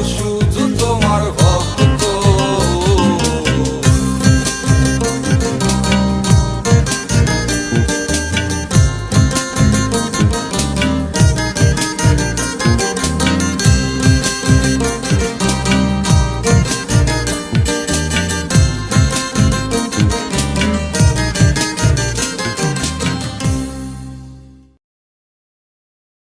তুমি মোর